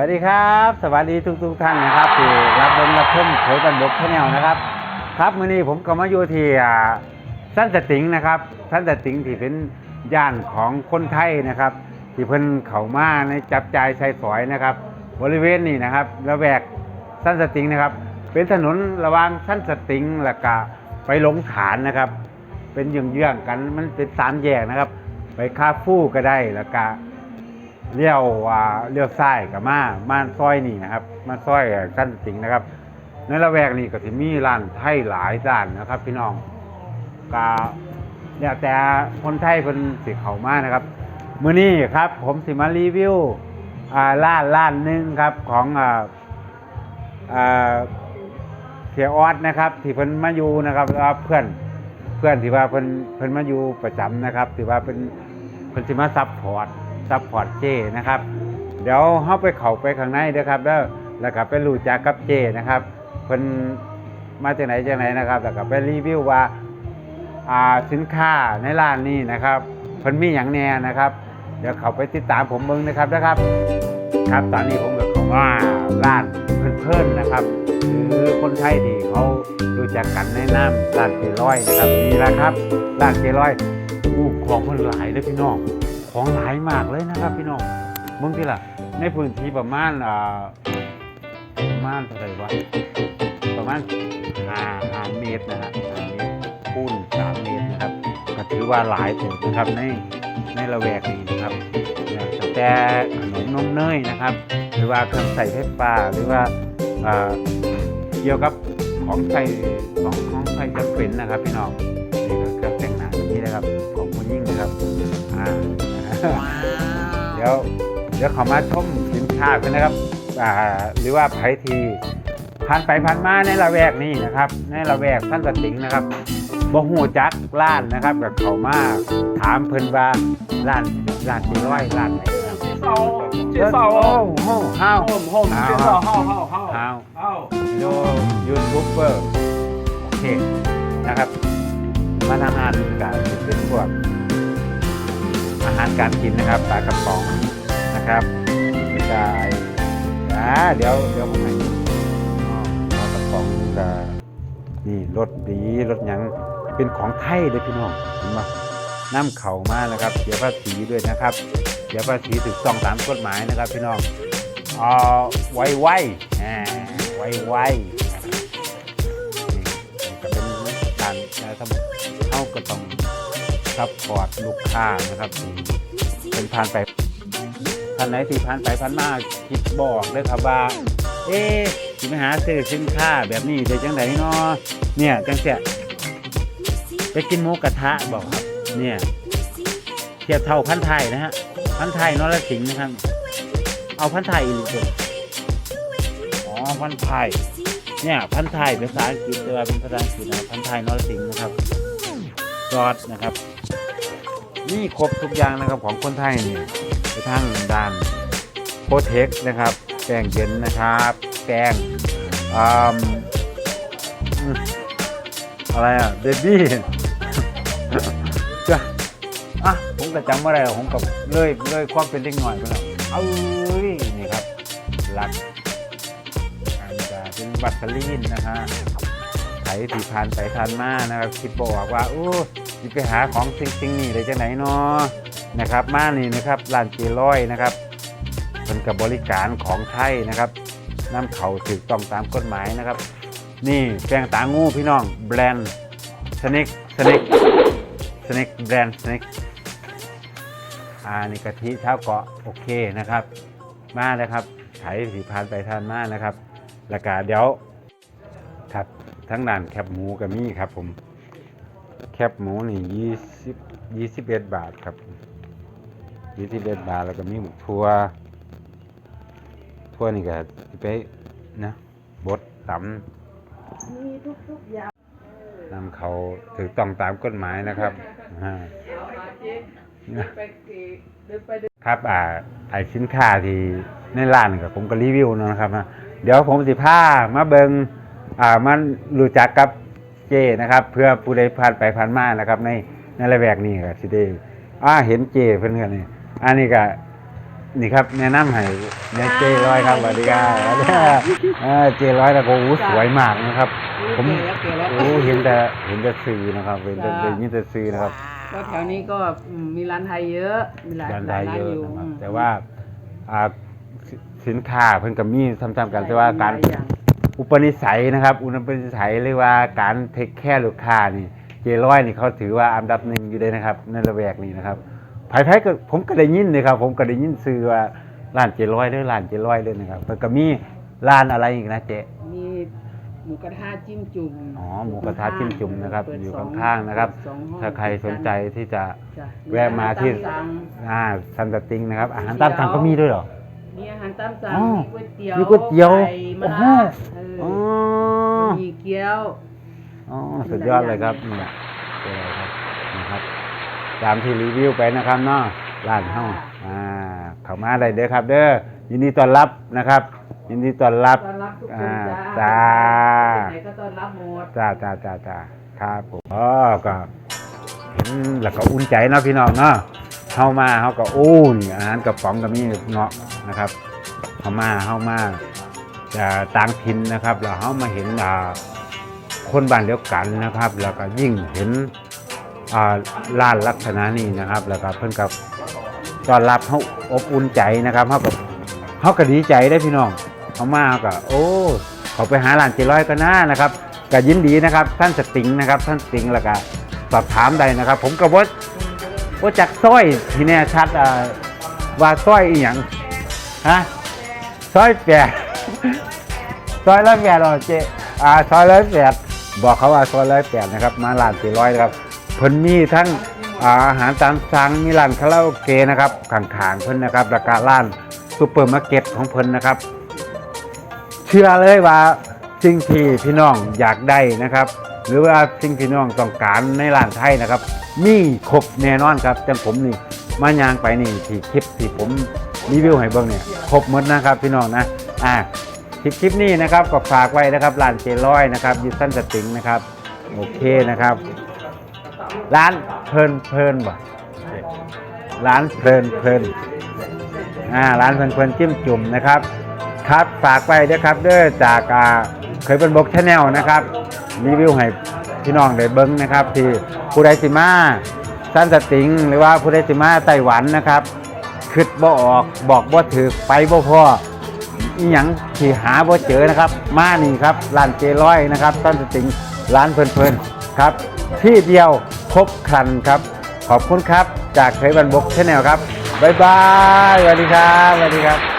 วัสดีครับ สวัสดีทุกทุกท่านนะครับที่รับชมรับชมเผยบันบกชาแนลนะครับ ครับมื้อนี้ผมก็มาอยู่ที่อ่าสั้นสติงนะครับสั้นสติงที่เป็นย่านของคนไทยนะครับ ที่เพิ่นเข้ามาในจับจ่ายใช้สอยนะครับ บริเวณนี้นะครับระแวกสั้นสติงนะครับ เป็นถนนระหว่างสั้นสติงและก็ไปหลงฐานนะครับ เป็นเยื้องๆกันมันเป็นสามแยกนะครับ ไปคาฟู่ก็ได้แล้วก็ เลี้ยวว่าเลี้ยวซ้ายกับมามาซอยนี่นะครับ มาซอยสั้นสิงนะครับ ในละแวกนี้ก็จะมีร้านไทยหลายร้านนะครับ พี่น้องก็เนี่ยแต่คนไทยเพิ่นสิเขามานะครับมื้อนี้ครับ ผมสิมารีวิวอ่าร้านร้านหนึงครับของอ่าอ่าเสียออดนะครับ ที่เพิ่นมาอยู่นะครับแล้วเพื่อนเพื่อนที่ว่าเพิ่นเพิ่นมาอยู่ประจำนะครับที่ว่าเป็นเพิ่นสิมาซัพพอร์ต ซัพพอร์ตเจนะครับ เดี๋ยวเข้าไปเข้าไปข้างในเด้อครับแล้วแล้วก็ไปรู้จักกับเจนะครับเพิ่นมาจากไหนจากไหนนะครับแล้วก็ไปรีวิวว่าอ่าสินค้าในร้านนี้นะครับเพิ่นมีอย่างแน่นะครับ เดี๋ยวเข้าไปติดตามผมเบิ่งนะครับนะครับ ครับตอนนี้ผมก็เข้ามาร้านเพื่อนๆนะครับหรือคนไทยที่เขารู้จักกันในน้ำร้านเจร้อยนะครับนี่แหละครับร้านเจร้อยอู้ของเพิ่นหลายเลยพี่น้อง ของหลายมากเลยนะครับพี่น้องมึงที่ล่ะ ในพื้นที่ประมาณอ่าประมาณเท่าไหร่วะประมาณห้าห้าเมตรนะฮะห้าเมตรคูณสามเมตรนะครับก็ถือว่าหลายตัวนะครับในในละแวกนี้นะครับตั้งแต่ขนมนมเนยนะครับ หรือว่าเครื่องใส่ไฟฟ้าหรือว่าอ่าเกี่ยวกับของใส่ของของใส่จำเป็นนะครับพี่น้องนี่ก็เครื่องแต่งหน้าแบบนี้นะครับ เดี๋ยวเดี๋ยวเขามาชมสินค้ากันนะครับอ่าหรือว่าไผทีผ่านไปผ่านมาในละแวกนี้นะครับ ในละแวกท่านสติงนะครับบ่หูจักร้านนะครับกับเขามาถามเพิ่นว่าร้านร้านที่ร้อยร้านไหนครับ 介绍介绍 โอ้ 哦， โหห้าว 好好介绍好好好 ห้าว 好， โยยูทูบเบอร์โอเคนะครับ มาทำงานการเป็นพวก อาหารการกินนะครับปลากระป๋องนะครับไม่ใช่อ่าเดี๋ยวเดี๋ยวผมให้อ๋อปลากระป๋องกับนี่รสดีรสยังเป็นของไทยเลยพี่น้องเห็นไหมน้ำเข่ามานะครับเสียภาษีด้วยนะครับเสียภาษีถูกต้องตามกฎหมายนะครับพี่น้องเอาไวไวอ่าไวไวๆนี่ก็เป็นการนะทำเท่าก็ต้อง ซัพพอร์ตลูกค้านะครับที่เป็นผ่านไปท่านไหนที่ผ่านไปผ่านมาคิดบอกเลยครับว่า เอ๊ะสิไปหาซื้อสินค้าแบบนี้ได้จังไดเนาะเนี่ยจังเสียไปกินหมูกระทะบอกครับ เนี่ยเทียบเท่าพันไทยนะฮะพันไทยนรสิงห์นะครับ เอาพันไทยอีกตัวอ๋อพันไทยเนี่ยพันไทยภาษาอังกฤษแต่ว่าเป็นภาษาอังกฤษนะพันไทยนรสิงห์นะครับ ซอสนะครับนี่ครบทุกอย่างนะครับของคนไทยนี่ไปทางด้านโปรเทคนะครับแป้งเย็นนะครับแป้งอะไรอะเบบี้จ้ะอะผมก็จำไม่ได้หรอผมกับเลยเลยความเป็นเล็กหน่อยไปแล้วเอ้ยนี่ครับหลักอันจะเป็นบัตรลีนนะฮะ ไถที่ผ่านไปผ่านมานะครับคิดบอกว่าโอ้ยไปหาของสิ่งสิ่งนี้ได้จะไหนเนาะนะครับ มานี่นะครับร้านเจร้อยนะครับเป็นกับบริการของไทยนะครับนำเขาถูกต้องตามกฎหมายนะครับ นี่แป้งตางูพี่น้องแบรนด์สเน็กสเน็กสเน็กแบรนด์สเน็กอ่านี่กะทิเท้าเกาะโอเคนะครับ มาเลยครับไถสีพานไปทานมานะครับแล้วก็เดี๋ยวครับ ทั้งด่านแคบหมูกับมี่ครับผม แคบหมูนี่ยี่สิบยี่สิบเอ็ดบาทครับยี่สิบเอ็ดบาทแล้วก็มีหมูทัวทั่วนี่ก็ไปนะบดตำนำเขาถือต้องตามกฎหมายนะครับครับอ่าไอสินค้าที่ในร้านกับผมก็รีวิวนะครับนะเดี๋ยวผมสิผ้ามาเบิง อ่ามันรู้จักกับเจนะครับ เพื่อผู้ใดผ่านไปผ่านมานะครับในในระแวกนี้ก็สิได้อ่าเห็นเจเพื่อนๆนี่อันนี้ก็นี่ครับแนะนำให้เนี่ยเจร้อยครับสวัสดีครับเออเจร้อยแล้วก็โอ้สวยมากนะครับ ผมเก๋แล้วเก๋แล้วโอ้เห็นแต่เห็นแต่ซื้อนะครับเห็นแต่จ้าได้ยินแต่ซื้อนะครับก็แถวนี้ก็อืมมีร้านไทยเยอะ มีหลายร้านหไทลายยร้านเยอะอยู่นะครับอืมแต่ว่าอ่าสิสินค้าเพิ่นก็มีทำๆกันแต่ว่าการหลย อย่งอุปนิสัยนะครับ อุปนิสัยเรียกว่าการเทคแคร์ลูกค้านี่ เจร้อยนี่เขาถือว่าอันดับหนึ่งอยู่เลยนะครับ ในระแวกนี้นะครับไผๆก็ผมก็ได้ยินเลยครับ ผมก็ได้ยินซื้อว่าร้านเจร้อยเด้อร้านเจร้อยเด้อนะครับแล้วก็มีร้านอะไรอีกนะเจ๊มีหมูกระทะจิ้มจุ่มอ๋อหมูกระทะจิ้มจุ่มนะครับเปิดอยู่สงข้างๆนะครับเปิดสองห้องถ้าใครสนใจที่จะจ้ะแวะมาที่อหรตสั่งอ่าซันตติงนะครับ อาหารตามสั่งก็มีด้วยเหรอมีอาหารตามสั่งอ๋อมีก๋วยเตี๋ยวมีก๋วยเตี๋ยวไก่มะโอ้โหระเออ๋ออมีเกี๊ยว อ๋อสุดยอดเลยครับนี่แหละเจอเลยครับนะครับ ตามที่รีวิวไปนะครับเนาะร้านเฮาอ่าเข้ามาได้เด้อครับ เด้อยินดีต้อนรับนะครับ ยินดีต้อนรับต้อนรับทุกคนอ่าจ้าจ้าไหนก็ต้อนรับหมดจ้าจ้าจ้าจ้าครับผมอ๋อก็เห็นแล้วก็อุ่นใจเนาะพี่น้องเนาะเฮามาเฮาก็โอ้นี่อาหารกระป๋องก็มีเนาะนะครับเฮามาเฮามาจะ ต่างถิ่นนะครับแล้วเฮามาเห็นคนบ้านเดียวกันนะครับ แล้วก็ยิ่งเห็นอ่าร้านลักษณะนี้นะครับ แล้วก็เพิ่นกับต้อนรับเฮาอบอุ่นใจนะครับเฮาก็เฮาก็ดีใจได้พี่น้องเฮามาเฮาก็โอ้เขาไปหาร้านเจร้อยก็น่านะครับก็ยินดีนะครับ ท่านสติงนะครับ ท่านสติงแล้วก็สอบถามได้นะครับ ผมก็ว่าว่าจากสร้อยที่แน่ชัดว่าสร้อยอีหยังฮะสร้อยแปด ซอยร้อยแปดหรอเจอ่าซอยร้อยแปดบอกเขาว่าซอยร้อยแปดนะครับ มาร้านสี่ร้อยนะครับเพิ่นมีทั้งอ่าอาหารตามสั่งมีร้านคาราโอเกะนะครับข้างๆเพิ่นนะครับแล้วก็ร้านซูเปอร์มาร์เก็ตของเพิ่นนะครับ เชื่อเลยว่าสิ่งที่พี่น้องอยากได้นะครับ หรือว่าสิ่งที่น้องต้องการในร้านไทยนะครับ มีครบแน่นอนครับจังผมนี่มายางไปนี่ที่คลิปที่ผมรีวิวให้เบิ่งเนี่ยครบหมดนะครับพี่น้องนะ อ่าคลิปคลิปนี้นะครับก็ฝากไว้นะครับร้านเจร้อยนะครับยูสันสติงนะครับโอเคนะครับ ร้านเพลินเพลินบ่ร้านเพลินเพลินอ่าร้านเพลินเพลินจิ้มจุ่มนะครับ ครับฝากไปด้วยครับเด้อจากอ่าเคยเป็นบล็อกชาแนลนะครับรีวิวให้พี่น้องได้เบิ้งนะครับ ที่ผู้ใดสิมาสั้นสติง หรือว่าผู้ใดสิมาไต้หวันนะครับคิดบ่ออกบอกบ่ถือไปบ่พอ อีหยังที่หาบ่เจอนะครับ มานี่ครับร้านเจร้อยนะครับต้นสติงร้านเพลินๆครับ ที่เดียวครบครันครับ ขอบคุณครับ จากเคยบันบกชาแนลครับบ๊ายบายสวัสดีครับสวัสดีครับ